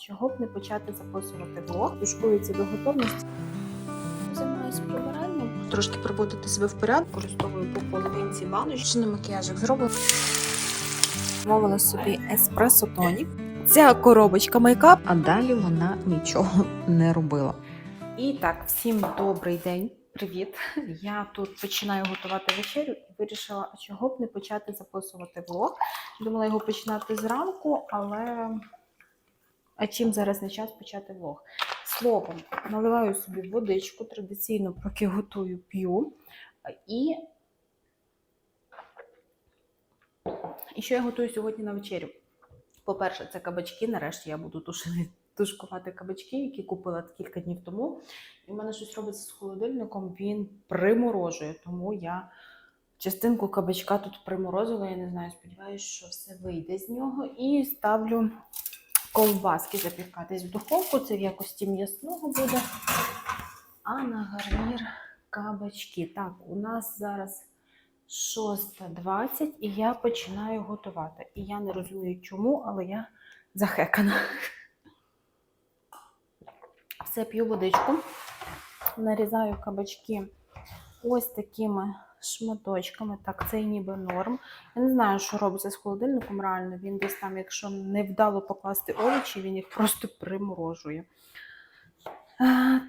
чого б не почати записувати влог. Тушкується до готовності. Займаюся прибиранням. Трошки приводити себе в порядок, використовую по половинці не макіяжик зроблю. Мовила собі еспресо тонік. Ця коробочка мейкап, а далі вона нічого не робила. І так, всім добрий день. Привіт! Я тут починаю готувати вечерю і вирішила, чого б не почати записувати влог. Думала його починати зранку, але а чим зараз не час почати влог? Словом, наливаю собі водичку, традиційно, поки готую, п'ю. І, і що я готую сьогодні на вечерю? По-перше, це кабачки. Нарешті я буду тушити, тушкувати кабачки, які купила кілька днів тому. І в мене щось робиться з холодильником, він приморожує, тому я частинку кабачка тут приморозила. Я не знаю, сподіваюся, що все вийде з нього. І ставлю ковбаски запікатись в духовку. Це в якості м'ясного буде. А на гарнір кабачки. Так, у нас зараз 6.20 і я починаю готувати. І я не розумію чому, але я захекана. Все п'ю водичку, нарізаю кабачки ось такими шматочками. Так, це ніби норм. Я не знаю, що робиться з холодильником реально. Він десь там, якщо невдало покласти овочі, він їх просто приморожує.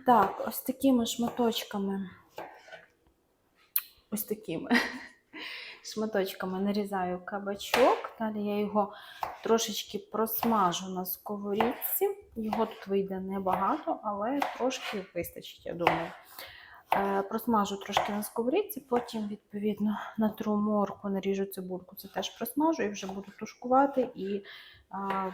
Так, ось такими шматочками. Ось такими шматочками нарізаю кабачок. Далі я його трошечки просмажу на сковорідці. Його тут вийде небагато, але трошки вистачить, я думаю. Е, Просмажу трошки на сковорідці, потім, відповідно, натру морку, наріжу цибульку, це теж просмажу і вже буду тушкувати. І а,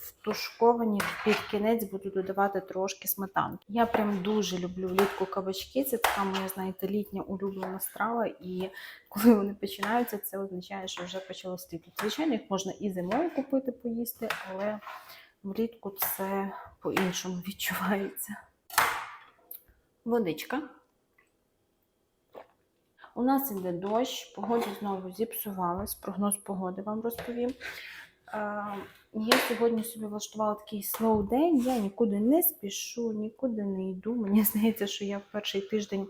в тушковані під кінець буду додавати трошки сметанки. Я прям дуже люблю влітку кабачки. Це така моя, знаєте, літня улюблена страва. І коли вони починаються, це означає, що вже почало стити. Звичайно, їх можна і зимою купити, поїсти, але влітку це по-іншому відчувається. Водичка. У нас іде дощ, погода знову зіпсувалась, прогноз погоди вам розповім. Я сьогодні собі влаштувала такий слоу день, я нікуди не спішу, нікуди не йду. Мені здається, що я в перший тиждень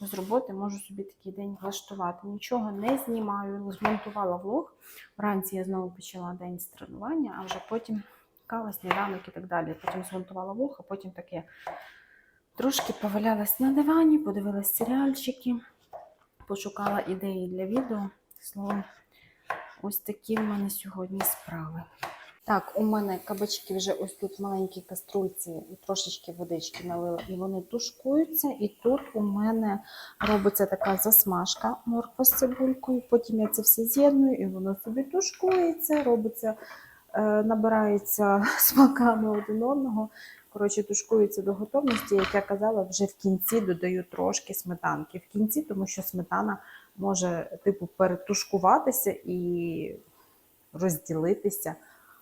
з роботи можу собі такий день влаштувати. Нічого не знімаю, змонтувала влог. Вранці я знову почала день з тренування, а вже потім кава, сніданок і так далі. Потім змонтувала влог, а потім таке трошки повалялась на дивані, подивилась серіальчики пошукала ідеї для відео. Словом, ось такі в мене сьогодні справи. Так, у мене кабачки вже ось тут в маленькій каструльці трошечки водички налила, і вони тушкуються. І тут у мене робиться така засмажка морква з цибулькою. Потім я це все з'єдную, і воно собі тушкується, робиться, е, набирається смаками один одного. Коротше, тушкується до готовності, як я казала, вже в кінці додаю трошки сметанки. В кінці, тому що сметана може, типу, перетушкуватися і розділитися,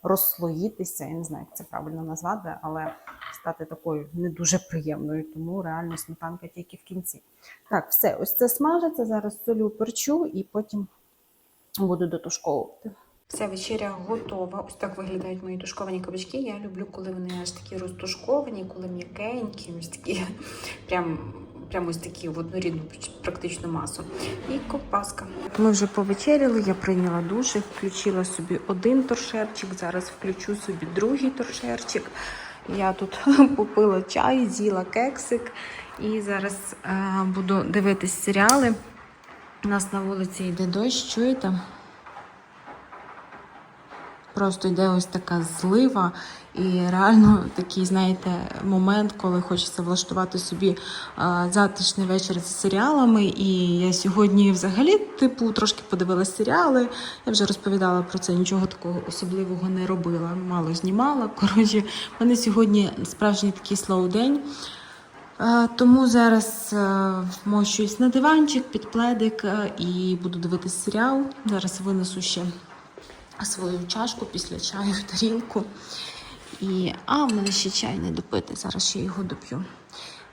розслоїтися. Я не знаю, як це правильно назвати, але стати такою не дуже приємною. Тому реально сметанка тільки в кінці. Так, все, ось це смажиться. Зараз солю перчу і потім буду дотушковувати. Вся вечеря готова. Ось так виглядають мої тушковані кабачки. Я люблю, коли вони аж такі розтушковані, коли м'якенькі, ось такі, прям, прям ось такі в однорідну практично масу. І ковбаска. Ми вже повечеряли, я прийняла душ, включила собі один торшерчик, зараз включу собі другий торшерчик. Я тут попила чай, з'їла кексик і зараз е, буду дивитись серіали. У нас на вулиці йде дощ, чуєте? Просто йде ось така злива, і реально такий, знаєте, момент, коли хочеться влаштувати собі затишний вечір з серіалами. І я сьогодні взагалі, типу, трошки подивилася серіали. Я вже розповідала про це, нічого такого особливого не робила, мало знімала. Коротше, в мене сьогодні справжній такий слоу-день. Тому зараз вмощуюсь на диванчик під пледик і буду дивитися серіал. Зараз винесу ще свою чашку після чаю, тарілку. І, а, в мене ще чай не допити. Зараз ще його доп'ю.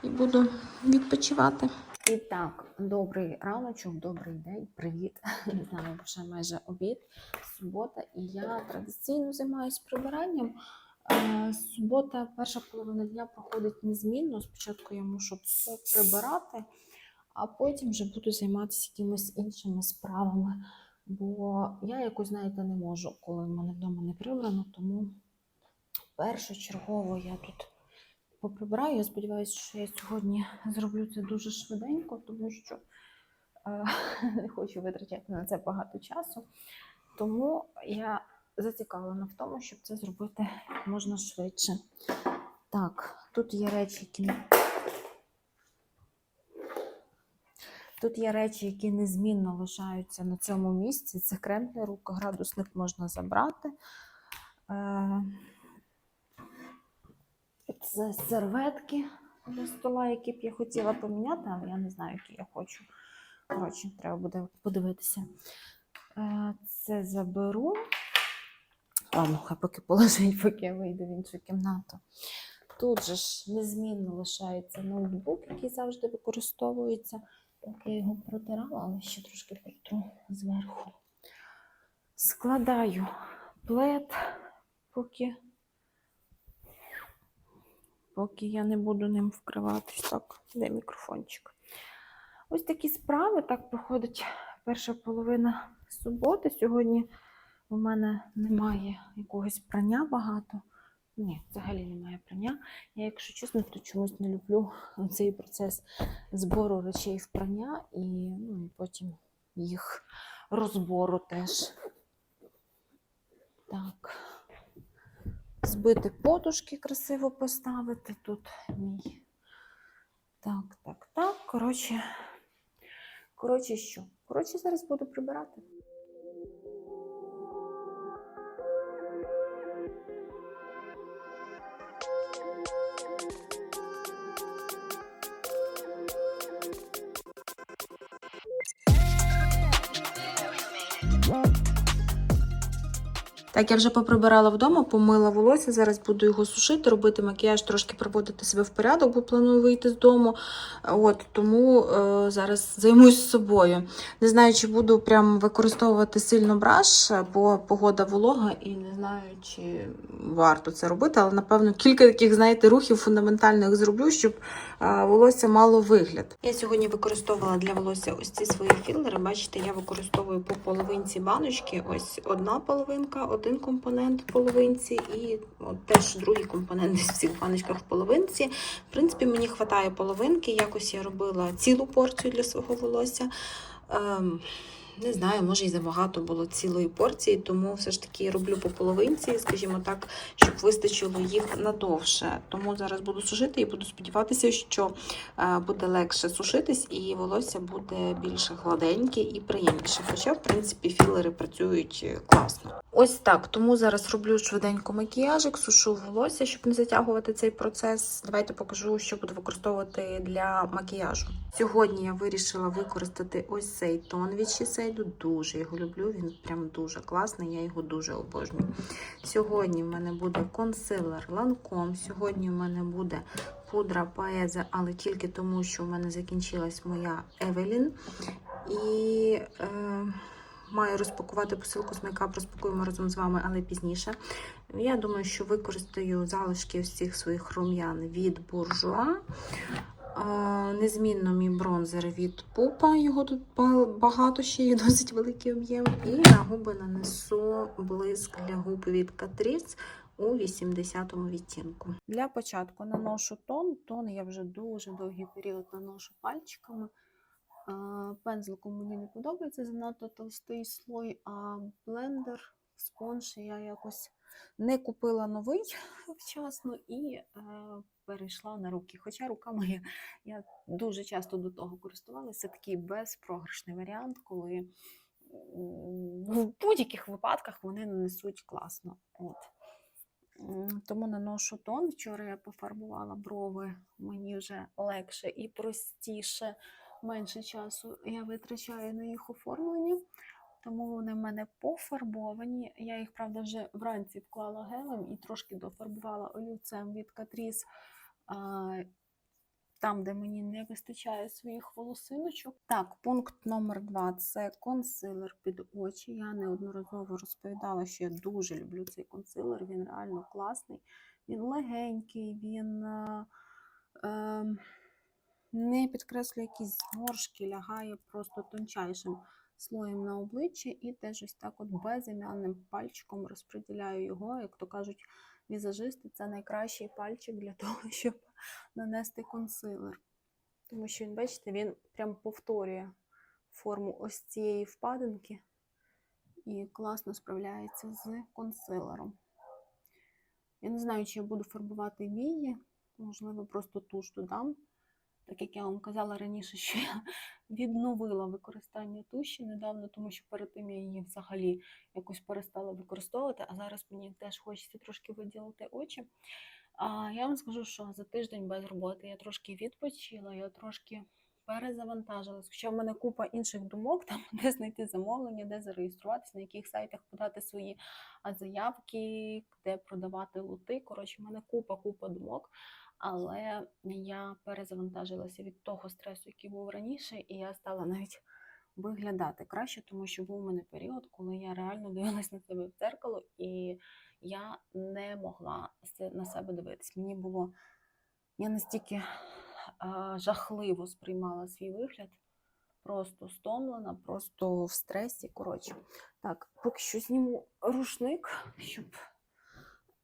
І буду відпочивати. І так, добрий раночок, добрий день, привіт. Не знаю, вже майже обід, субота, і я традиційно займаюся прибиранням. Е, Субота, перша половина дня проходить незмінно. Спочатку я мушу все прибирати, а потім вже буду займатися якимись іншими справами. Бо я якось, знаєте, не можу, коли в мене вдома не прибрано, тому першочергово я тут поприбираю. Я сподіваюся, що я сьогодні зроблю це дуже швиденько, тому що е, не хочу витрачати на це багато часу. Тому я зацікавлена в тому, щоб це зробити можна швидше. Так, тут є речі, які. Тут є речі, які незмінно лишаються на цьому місці. Це крем для рук, градусник можна забрати. Е, Це серветки для стола, які б я хотіла поміняти, але я не знаю, які я хочу. Коротше, треба буде подивитися. Е, Це заберу. Ладно, хай поки положить, поки я вийду в іншу кімнату. Тут же ж незмінно лишається ноутбук, який завжди використовується. Так, його протирала, але ще трошки протру зверху. Складаю плед, поки, поки я не буду ним вкриватись. Так, де мікрофончик. Ось такі справи. Так проходить перша половина суботи. Сьогодні у мене немає якогось прання багато. Ні, взагалі немає прання. Я, якщо чесно, то чомусь не люблю цей процес збору речей в прання і, ну, і потім їх розбору теж. Так. Збити подушки красиво поставити. Тут мій. Так, так, так. Коротше, коротше, що? Коротше, зараз буду прибирати. Так, я вже поприбирала вдома, помила волосся. Зараз буду його сушити, робити макіяж, трошки приводити себе в порядок, бо планую вийти з дому. От тому е, зараз займусь собою. Не знаю, чи буду прям використовувати сильно браш, бо погода волога, і не знаю, чи варто це робити. Але напевно кілька таких, знаєте, рухів фундаментальних зроблю, щоб волосся мало вигляд. Я сьогодні використовувала для волосся ось ці свої філери. Бачите, я використовую по половинці баночки. Ось одна половинка, один компонент в половинці, і от теж другий компонент в всіх баночках в половинці. В принципі, мені вистачає половинки. Якось я робила цілу порцію для свого волосся. Не знаю, може і забагато було цілої порції, тому все ж таки роблю по половинці, скажімо так, щоб вистачило їх надовше. Тому зараз буду сушити і буду сподіватися, що е, буде легше сушитись, і волосся буде більш гладеньке і приємніше. Хоча, в принципі, філери працюють е, класно. Ось так. Тому зараз роблю швиденько макіяжик, сушу волосся, щоб не затягувати цей процес. Давайте покажу, що буду використовувати для макіяжу. Сьогодні я вирішила використати ось цей тон від Shiseido. Дуже його люблю. Він прям дуже класний. Я його дуже обожнюю. Сьогодні в мене буде консилер Lancome. Сьогодні в мене буде пудра Paese, але тільки тому, що в мене закінчилась моя Евелін. І е, маю розпакувати посилку з мейкап, розпакуємо разом з вами, але пізніше. Я думаю, що використаю залишки всіх своїх рум'ян від буржуа. Незмінно мій бронзер від пупа, його тут багато ще є досить великий об'єм. І на губи нанесу блиск для губ від Catrice у 80-му відтінку. Для початку наношу тон. Тон я вже дуже довгий період наношу пальчиками. А, Пензликом мені не подобається занадто товстий слой, а блендер, спонж я якось не купила новий вчасно і е, перейшла на руки. Хоча рука моя, я дуже часто до того користувалася, такий безпрограшний варіант, коли в будь-яких випадках вони нанесуть класно. От. Тому наношу тон. Вчора я пофарбувала брови, мені вже легше і простіше, менше часу я витрачаю на їх оформлення. Тому вони в мене пофарбовані. Я їх, правда, вже вранці вклала гелем і трошки дофарбувала олівцем від Catrice. Там, де мені не вистачає своїх волосиночок. Так, пункт номер два це консилер під очі. Я неодноразово розповідала, що я дуже люблю цей консилер. Він реально класний. Він легенький, він е, е, не підкреслює якісь зморшки, лягає просто тончайшим слоєм на обличчя і теж ось так от безім'янним пальчиком розподіляю його. Як то кажуть, візажисти це найкращий пальчик для того, щоб нанести консилер. Тому що бачите, він прям повторює форму ось цієї впадинки і класно справляється з консилером. Я не знаю, чи я буду фарбувати вії, можливо, просто туш додам. Так як я вам казала раніше, що я відновила використання туші недавно, тому що перед тим я її взагалі якось перестала використовувати, а зараз мені теж хочеться трошки виділити очі. А я вам скажу, що за тиждень без роботи я трошки відпочила, я трошки перезавантажилась. Хоча в мене купа інших думок, там де знайти замовлення, де зареєструватися, на яких сайтах подати свої заявки, де продавати лути. Коротше, в мене купа-купа думок. Але я перезавантажилася від того стресу, який був раніше, і я стала навіть виглядати краще, тому що був у мене період, коли я реально дивилась на себе в дзеркало, і я не могла на себе дивитись. Мені було я настільки а, жахливо сприймала свій вигляд, просто стомлена, просто в стресі. Коротше, так, поки що зніму рушник, щоб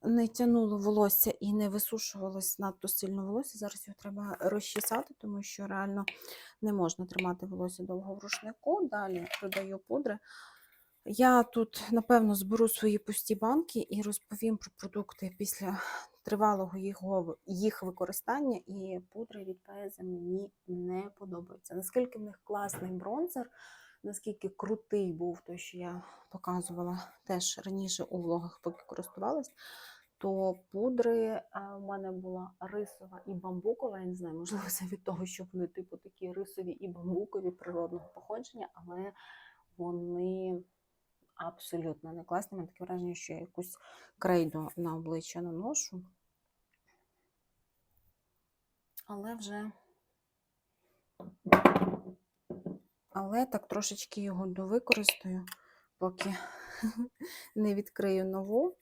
не тянуло волосся і не висушувалось надто сильно волосся. Зараз його треба розчесати, тому що реально не можна тримати волосся довго в рушнику. Далі додаю пудри. Я тут, напевно, зберу свої пусті банки і розповім про продукти після тривалого його, їх використання. І пудри від Пеза мені не подобаються. Наскільки в них класний бронзер, наскільки крутий був той, що я показувала теж раніше у влогах, поки користувалась, то пудри а, у мене була рисова і бамбукова. Я не знаю, можливо, це від того, що вони типу такі рисові і бамбукові природного походження, але вони абсолютно не класні. У мене таке враження, що я якусь крейду на обличчя наношу. Але вже. Але так трошечки його довикористаю, поки не відкрию нову.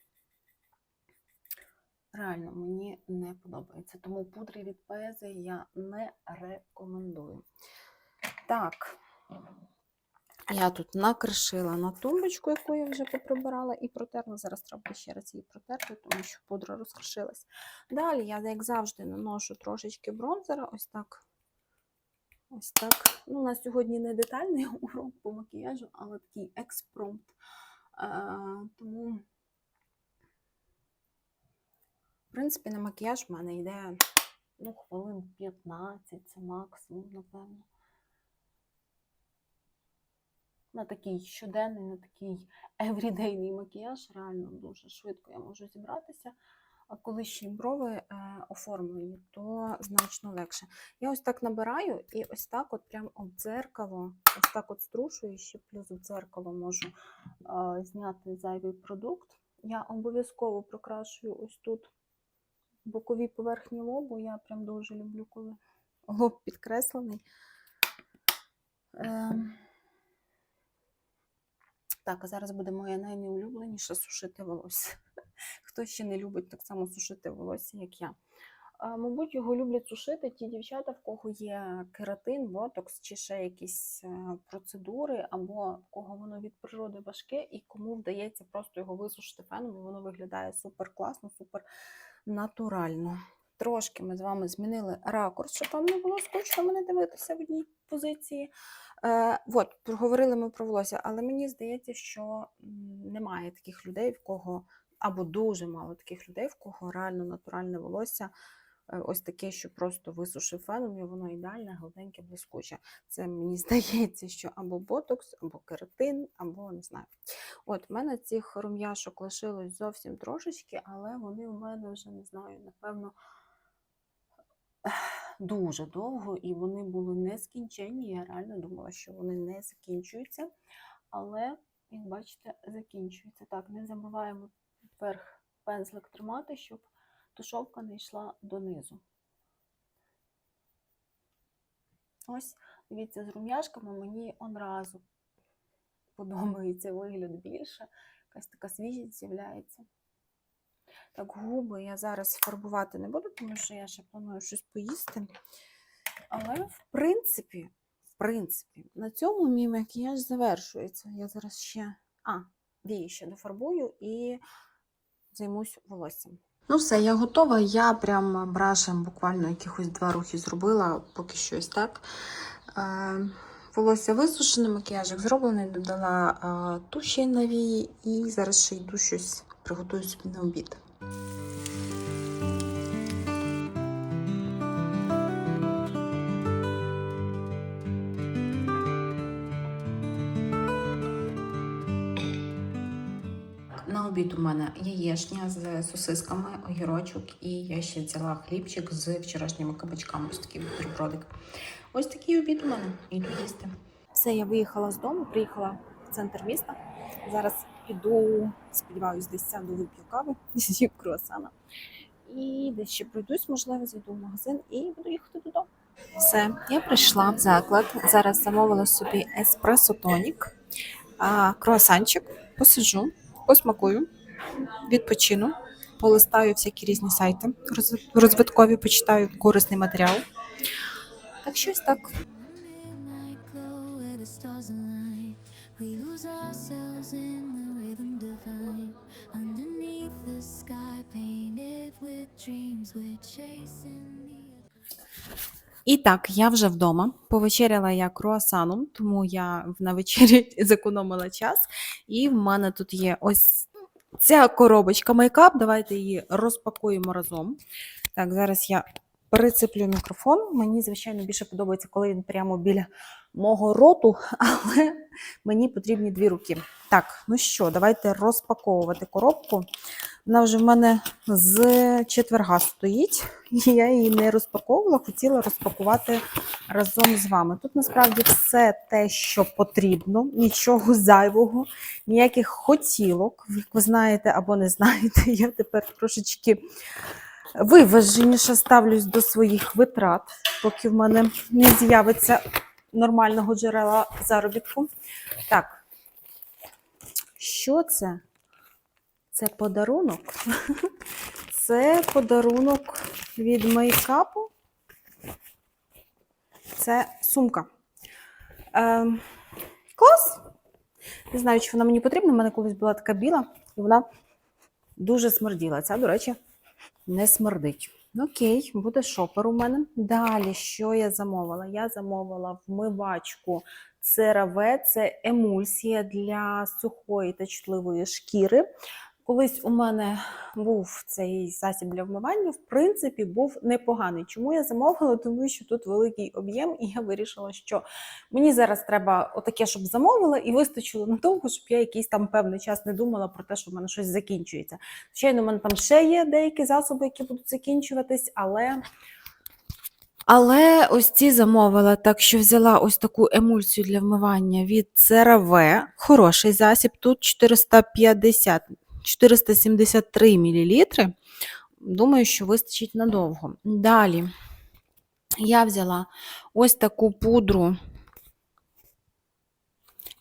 Реально, мені не подобається. Тому пудри від Пези я не рекомендую. Так, я тут накришила на тумбочку, яку я вже поприбирала і протерла. Зараз треба ще раз її протерти, тому що пудра розкришилась. Далі я, як завжди, наношу трошечки бронзера, ось так. Ось так. Ну, у нас сьогодні не детальний урок по макіяжу, але такий експромт. Е, тому, в принципі, на макіяж в мене йде ну, хвилин 15, це максимум, напевно. На такий щоденний, на такий еврідейний макіяж реально дуже швидко я можу зібратися. А коли ще й брови е, оформлені, то значно легше. Я ось так набираю і ось так от прям об дзеркало, ось так от струшую, ще плюс в дзеркало можу е, зняти зайвий продукт. Я обов'язково прокрашую ось тут бокові поверхні лобу. Я прям дуже люблю, коли лоб підкреслений. Ем, Так, а зараз буде моє найнеулюбленіше сушити волосся. Хто ще не любить так само сушити волосся, як я. Мабуть, його люблять сушити ті дівчата, в кого є кератин, ботокс чи ще якісь е, процедури, або в кого воно від природи важке, і кому вдається просто його висушити феном, і воно виглядає супер класно, супер натурально. Трошки ми з вами змінили ракурс, щоб вам не було скучно мене дивитися в одній позиції. Е, от, проговорили ми про волосся, але мені здається, що немає таких людей, в кого, або дуже мало таких людей, в кого реально натуральне волосся, е, ось таке, що просто висушив феном, і воно ідеальне, гладеньке, блискуче. Це мені здається, що або ботокс, або кератин, або не знаю. От, в мене цих рум'яшок лишилось зовсім трошечки, але вони у мене вже не знаю, напевно дуже довго, і вони були нескінченні. Я реально думала, що вони не закінчуються. Але, як бачите, закінчуються. Так, не забуваємо вверх пензлик тримати, щоб тушовка не йшла донизу. Ось, дивіться, з рум'яшками мені одразу подобається вигляд більше. Якась така свіжість з'являється. Так, губи я зараз фарбувати не буду, тому що я ще планую щось поїсти. Але, в принципі, в принципі, на цьому мій макіяж завершується. Я зараз ще. А, вії ще дофарбую і займусь волоссям. Ну, все, я готова. Я прям брашем буквально якихось два рухи зробила, поки що ось так. Е, волосся висушене, макіяжик зроблений, додала е, туші на вії і зараз ще йду щось приготую собі на обід. На обід у мене яєшня з сосисками, огірочок, і я ще взяла хлібчик з вчорашніми кабачками. Ось такий бутербродик. Ось такий обід у мене. Іду їсти. Все, я виїхала з дому, приїхала в центр міста. Зараз піду, сподіваюсь, десь сяду вип'ю кави, з'їм круасана. І десь ще пройдусь, можливо, зайду в магазин і буду їхати додому. Все, я прийшла в заклад. Зараз замовила собі еспресо тонік, круасанчик, посиджу посмакую, відпочину, полистаю всякі різні сайти розвиткові, почитаю корисний матеріал. Так щось так. І так, я вже вдома. Повечеряла я круасаном, тому я на вечері зекономила час. І в мене тут є ось ця коробочка мейкап. Давайте її розпакуємо разом. Так, зараз я прицеплю мікрофон. Мені, звичайно, більше подобається, коли він прямо біля мого роту, але мені потрібні дві руки. Так, ну що, давайте розпаковувати коробку. Вона вже в мене з четверга стоїть, я її не розпаковувала, хотіла розпакувати разом з вами. Тут насправді все те, що потрібно, нічого зайвого, ніяких хотілок. Як ви знаєте або не знаєте, я тепер трошечки виваженіше ставлюсь до своїх витрат, поки в мене не з'явиться нормального джерела заробітку. Так, що це? Це подарунок. Це подарунок від мейкапу. Це сумка. Ем, клас! Не знаю, чи вона мені потрібна. У мене колись була така біла, і вона дуже смерділа. Ця, до речі, не смердить. Окей, буде шопер у мене. Далі, що я замовила? Я замовила вмивачку CeraVe, це емульсія для сухої та чутливої шкіри. Колись у мене був цей засіб для вмивання, в принципі, був непоганий. Чому я замовила? Тому що тут великий об'єм, і я вирішила, що мені зараз треба отаке, щоб замовила, і вистачило надовго, щоб я якийсь там певний час не думала про те, що в мене щось закінчується. Звичайно, у мене там ще є деякі засоби, які будуть закінчуватись, але. Але ось ці замовила, так що взяла ось таку емульсію для вмивання від CeraVe. Хороший засіб. Тут 450, 473 мл. Думаю, що вистачить надовго. Далі я взяла ось таку пудру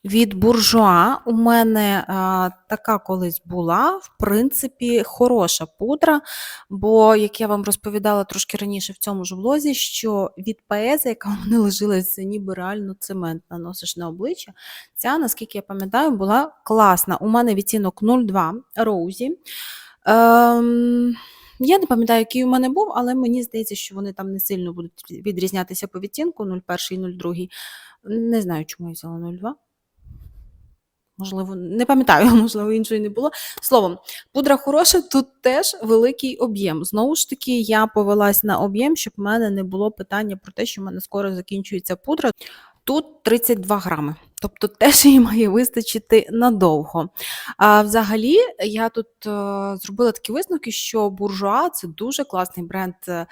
від буржуа. У мене а, така колись була, в принципі, хороша пудра. Бо, як я вам розповідала трошки раніше в цьому ж влозі, що від паеза, яка в мене лишилась, це ніби реально цемент наносиш на обличчя. Ця, наскільки я пам'ятаю, була класна. У мене відтінок 02 Роузі. Ем, я не пам'ятаю, який у мене був, але мені здається, що вони там не сильно будуть відрізнятися по відтінку 01 і 02. Не знаю, чому я взяла 02. Можливо, не пам'ятаю, можливо, іншої не було. Словом, пудра хороша, тут теж великий об'єм. Знову ж таки, я повелась на об'єм, щоб в мене не було питання про те, що в мене скоро закінчується пудра. Тут 32 грами, тобто теж її має вистачити надовго. А взагалі, я тут е, зробила такі висновки, що буржуа це дуже класний бренд е,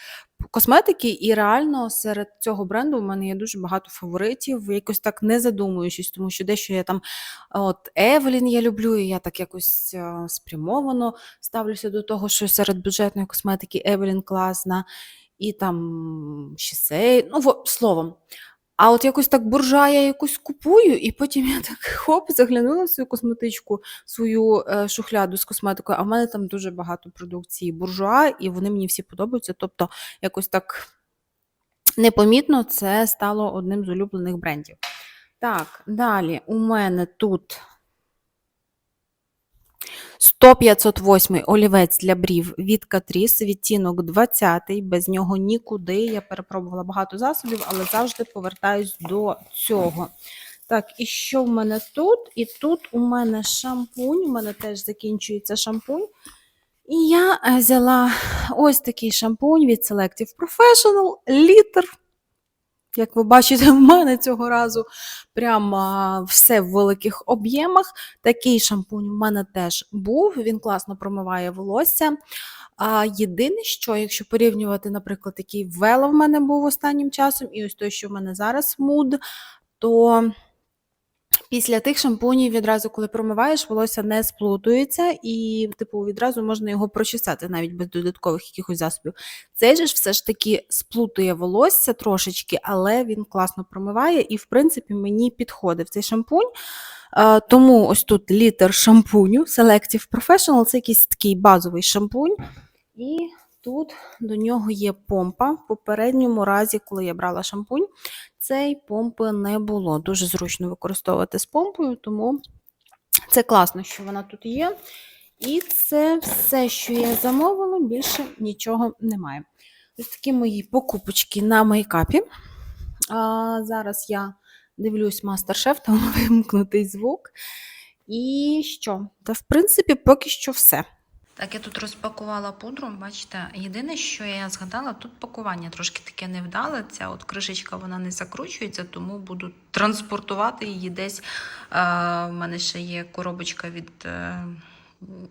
косметики, і реально серед цього бренду в мене є дуже багато фаворитів, якось так не задумуючись, тому що дещо я там от Евелін я люблю, і я так якось е, спрямовано ставлюся до того, що серед бюджетної косметики Евелін класна, і там Шісей, ну во- словом. А от якось так буржа я якось купую, і потім я так хоп, заглянула в свою косметичку, свою е, шухляду з косметикою, а в мене там дуже багато продукції буржуа, і вони мені всі подобаються. Тобто, якось так непомітно це стало одним з улюблених брендів. Так, далі у мене тут 100-508 олівець для брів від Catrice, відтінок 20 без нього нікуди. Я перепробувала багато засобів, але завжди повертаюсь до цього. Так, і що в мене тут? І тут у мене шампунь, у мене теж закінчується шампунь. І я е, взяла ось такий шампунь від Selective Professional, літр. Як ви бачите, в мене цього разу прямо все в великих об'ємах. Такий шампунь у мене теж був, він класно промиває волосся. А єдине, що, якщо порівнювати, наприклад, який вела в мене був останнім часом, і ось той, що в мене зараз муд, то після тих шампунів відразу, коли промиваєш, волосся не сплутується, і, типу, відразу можна його прочесати навіть без додаткових якихось засобів. Цей же ж все ж таки сплутує волосся трошечки, але він класно промиває, і, в принципі, мені підходив цей шампунь. Тому ось тут літр шампуню Selective Professional, це якийсь такий базовий шампунь. І тут до нього є помпа. В попередньому разі, коли я брала шампунь, цієї помпи не було. Дуже зручно використовувати з помпою, тому це класно, що вона тут є. І це все, що я замовила, більше нічого немає. Ось такі мої покупочки на мейкапі. А, зараз я дивлюсь мастер-шеф, там вимкнутий звук. І що? Та, в принципі, поки що все. Так, я тут розпакувала пудру. Бачите, єдине, що я згадала, тут пакування трошки таке невдале. Ця от кришечка вона не закручується, тому буду транспортувати її десь. Е, в мене ще є коробочка від. Е,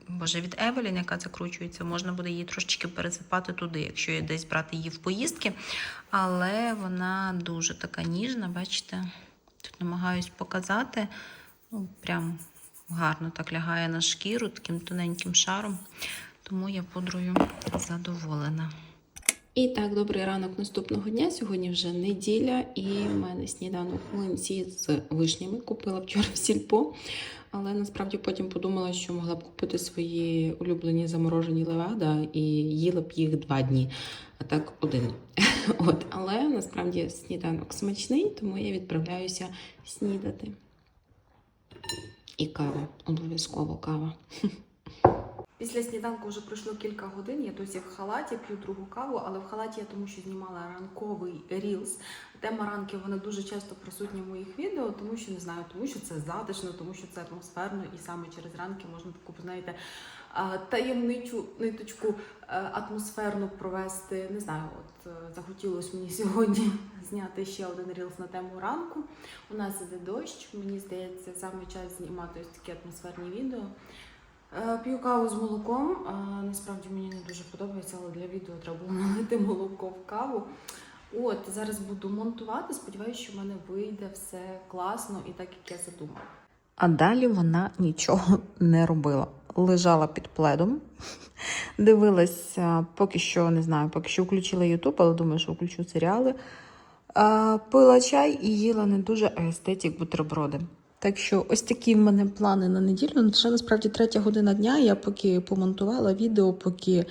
Боже, від Евелін, яка закручується, можна буде її трошечки пересипати туди, якщо я десь брати її в поїздки. Але вона дуже така ніжна, бачите? Тут намагаюсь показати. Ну, прям гарно так лягає на шкіру таким тоненьким шаром. Тому я пудрою задоволена. І так, добрий ранок наступного дня. Сьогодні вже неділя, і в мене сніданок млинці з вишнями. Купила вчора в сільпо, але насправді потім подумала, що могла б купити свої улюблені заморожені левада і їла б їх два дні, а так один. От, але насправді сніданок смачний, тому я відправляюся снідати. І кава, обов'язково кава. Після сніданку вже пройшло кілька годин. Я досі в халаті п'ю другу каву, але в халаті я тому, що знімала ранковий рілс. Тема ранки вона дуже часто присутня в моїх відео, тому що не знаю, тому що це затишно, тому що це атмосферно, і саме через ранки можна таку, знаєте, таємничу ниточку е, атмосферно провести. Не знаю, от е, захотілося мені сьогодні зняти ще один рілс на тему ранку. У нас іде дощ. Мені здається, саме час знімати ось такі атмосферні відео. Е, П'ю каву з молоком. Насправді мені не дуже подобається, але для відео треба було налити молоко в каву. От, зараз буду монтувати. Сподіваюся, що в мене вийде все класно і так, як я задумала. А далі вона нічого не робила. Лежала під пледом, дивилася, поки що не знаю, поки що включила Ютуб, але думаю, що включу серіали. Пила чай і їла не дуже естетик бутерброди. Так що ось такі в мене плани на неділю. Ну, Це насправді третя година дня. Я поки помонтувала відео, поки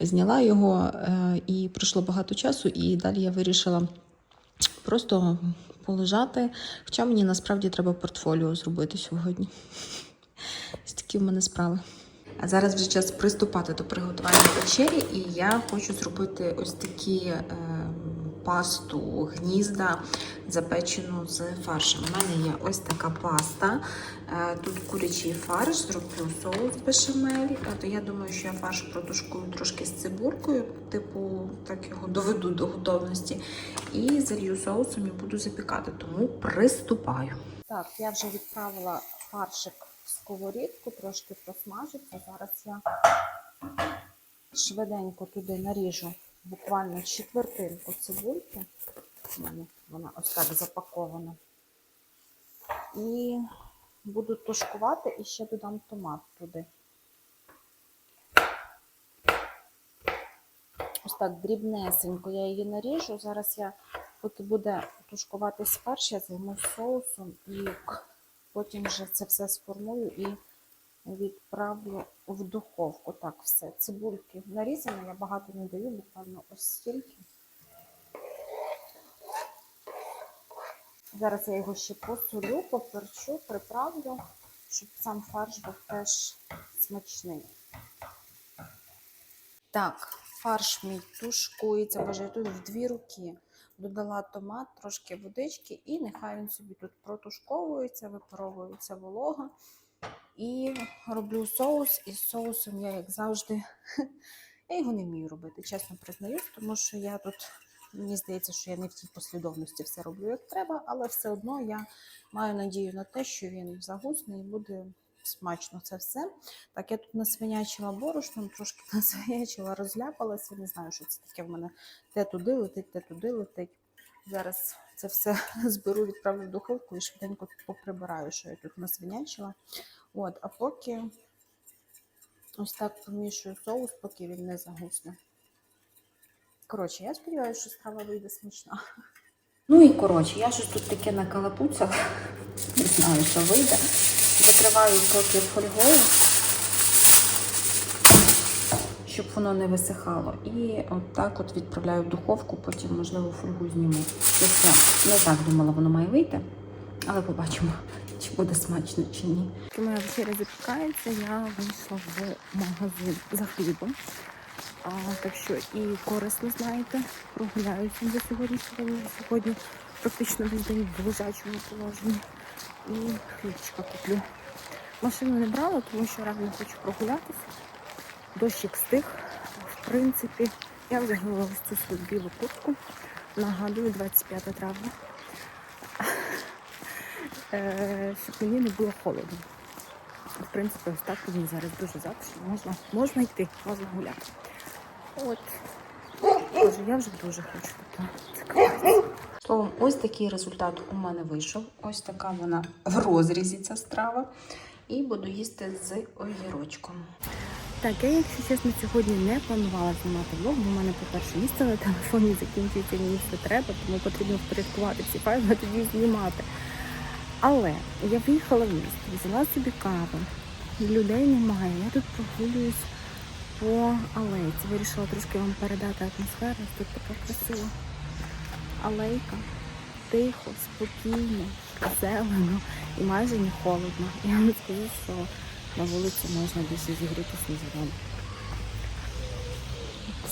зняла його, е, і пройшло багато часу, і далі я вирішила просто полежати. Хоча мені насправді треба портфоліо зробити сьогодні. Ось такі в мене справи. А зараз вже час приступати до приготування вечері, і я хочу зробити ось такі е, пасту гнізда, запечену з фаршем. У мене є ось така паста. Е, тут курячий фарш, зроблю соус бешамель. Е, То я думаю, що я фарш протушкую трошки з цибулькою, типу, так його доведу до готовності. І залью соусом і буду запікати. Тому приступаю. Так, я вже відправила фаршик в сковорідку, трошки просмажиться. Зараз я швиденько туди наріжу буквально четвертинку цибульки. Вона ось так запакована. І буду тушкувати і ще додам томат туди. Ось так дрібнесенько я її наріжу. Зараз я, поки буде тушкуватись фарш, я займусь соусом і потім вже це все сформую і відправлю в духовку. Так, все. Цибульки нарізані, я багато не даю, буквально ось стільки. Зараз я його ще посолю, поперчу, приправлю, щоб сам фарш був теж смачний. Так, фарш мій тушкується, боже, я тут в дві руки. Додала томат, трошки водички, і нехай він собі тут протушковується, випаровується волога. І роблю соус, і з соусом я, як завжди, я його не вмію робити, чесно признаюсь, тому що я тут, мені здається, що я не в тій послідовності все роблю, як треба, але все одно я маю надію на те, що він загусне і буде смачно це все. Так, я тут насвинячила борошном, трошки насвинячила, розляпалася. Не знаю, що це таке в мене. Те туди летить, те туди летить. Зараз це все зберу, відправлю в духовку і швиденько поприбираю, що я тут насвинячила. От, а поки ось так помішую соус, поки він не загусне. Коротше, я сподіваюся, що страва вийде смачна. Ну і коротше, я щось тут таке на калапуцях, не знаю, що вийде. Закриваю поки фольгою, щоб воно не висихало. І от так от відправляю в духовку, потім, можливо, фольгу зніму. Щось я не так думала, воно має вийти, але побачимо, чи буде смачно, чи ні. Моя вечеря запікається, я вийшла в магазин за хлібом. А, так що і корисно, знаєте, прогуляюся до сьогодні. Сьогодні, сьогодні практично весь день в лежачому положенні. І хлібчика куплю. Машину не брала, тому що реально хочу прогулятися. Дощик стих. В принципі, я вдягнула ось цю свою білу куртку. Нагадую, 25 травня. Щоб мені не було холодно. В принципі, ось так він зараз дуже затишний. Можна, можна йти, можна гуляти. От. Боже, я вже дуже хочу туди. Словом, ось такий результат у мене вийшов. Ось така вона в розрізі ця страва. І буду їсти з огірочком. Так, я, якщо чесно, сьогодні не планувала знімати влог, бо в мене, по-перше, місце на телефоні закінчується, мені все треба, тому потрібно впорядкувати всі файли, а тоді знімати. Але я виїхала в місто, взяла собі каву, людей немає, я тут прогулююсь по алейці. Вирішила трошки вам передати атмосферу, тут така красива алейка, тихо, спокійно, зелено і майже не холодно. Я вам скажу, що на вулиці можна більше зігрітися, ніж вдома.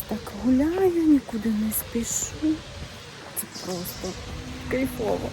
Так гуляю, нікуди не спішу. Це просто кайфово.